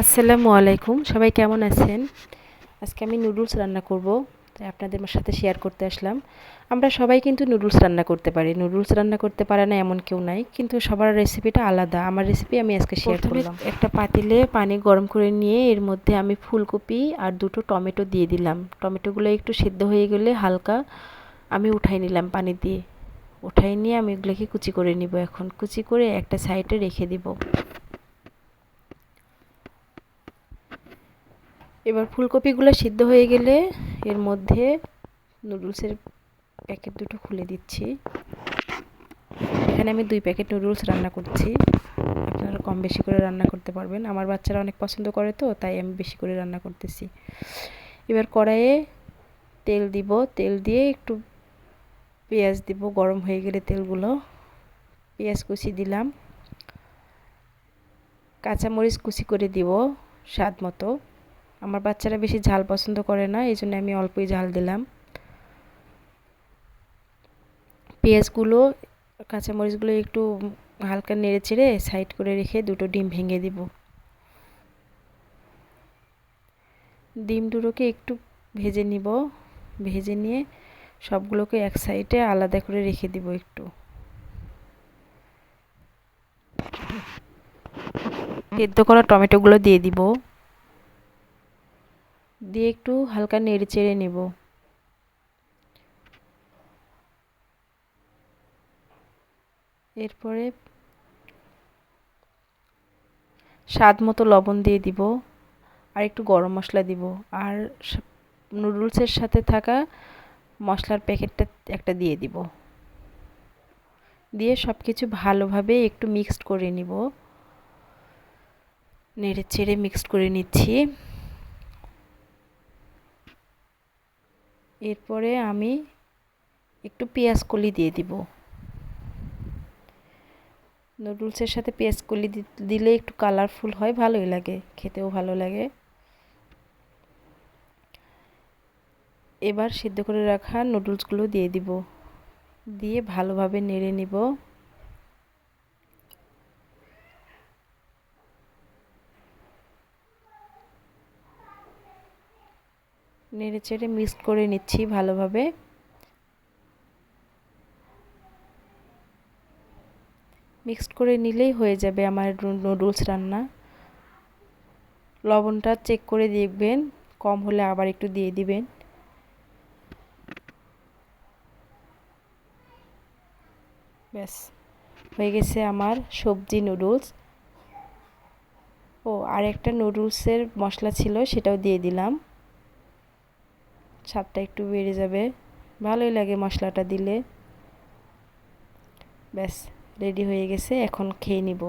আসসালামু আলাইকুম সবাই কেমন আছেন? আজকে আমি নুডলস রান্না করব তাই আপনাদের সাথে শেয়ার করতে আসলাম। আমরা সবাই কিন্তু নুডলস রান্না করতে পারি নুডলস রান্না করতে পারে না এমন কেউ নাই কিন্তু সবার রেসিপিটা আলাদা আমার রেসিপি আমি আজকে শেয়ার করলাম। একটা পাতিলে পানি গরম করে নিয়ে এর মধ্যে আমি ফুলকপি আর দুটো টমেটো দিয়ে দিলাম। টমেটোগুলো একটু সিদ্ধ হয়ে গেলে হালকা আমি উঠাই নিলাম পানি দিয়ে। উঠাই নিয়ে আমি এগুলোকে কুচি করে নিব এখন। কুচি করে একটা সাইডে রেখে দিব। এবার ফুলকপিগুলো সিদ্ধ হয়ে গেলে এর মধ্যে নুডলসের প্যাকেট দুটো খুলে দিচ্ছি। এখানে আমি দুই প্যাকেট নুডলস রান্না করছি। আপনারা কম বেশি করে রান্না করতে পারবেন। আমার বাচ্চারা অনেক পছন্দ করে তো, তাই আমি বেশি করে রান্না করতেছি। এবার কড়াইয়ে তেল দিব। তেল দিয়ে একটু পেঁয়াজ দিব। গরম হয়ে গেলে তেলগুলো। পেঁয়াজ কুচি দিলাম। কাঁচামরিচ কুচি করে দিব স্বাদ মতো। আমার বাচ্চারা বেশি ঝাল পছন্দ করে না, এই জন্য আমি অল্পই ঝাল দিলাম। পেঁয়াজগুলো, কাঁচামরিচগুলো একটু হালকা নেড়ে চেড়ে সাইড করে রেখে দুটো ডিম ভেঙে দিব। ডিম দুটোকে একটু ভেজে নিব। ভেজে নিয়ে সবগুলোকে এক সাইডে আলাদা করে রেখে দিব একটু। সেদ্ধ করা টমেটোগুলো দিয়ে দিব। দিয়ে একটু হালকা নেড়ে চেড়ে নেব। এরপরে স্বাদ মতো লবণ দিয়ে দিব আর একটু গরম মশলা দিব। আর নুডলসের সাথে থাকা মশলার প্যাকেটটা একটা দিয়ে দিব। দিয়ে সব কিছু ভালোভাবে একটু মিক্সড করে নিব। নেড়ে চেড়ে মিক্সড করে নিচ্ছি। এরপরে আমি একটু পেঁয়াজ কলি দিয়ে দিব। নুডলসের সাথে পেঁয়াজ কলি দিলে একটু কালারফুল হয়, ভালোই লাগে, খেতেও ভালো লাগে। এবার সিদ্ধ করে রাখা নুডলসগুলো দিয়ে দিব। দিয়ে ভালোভাবে নেড়ে নিব। নেড়ে চেড়ে মিক্সড করে নিচ্ছি ভালোভাবে। মিক্সড করে নিলেই হয়ে যাবে আমার নুডলস রান্না। লবণটা চেক করে দেখবেন, কম হলে আবার একটু দিয়ে দিবেন। ব্যাস, হয়ে গেছে আমার সবজি নুডলস। ও আর একটা নুডলসের মশলা ছিল, সেটাও দিয়ে দিলাম। স্বাদটা একটু বেড়ে যাবে। ভালোই লাগে মশলাটা দিলে। ব্যাস রেডি হয়ে গেছে, এখন খেয়ে নিব।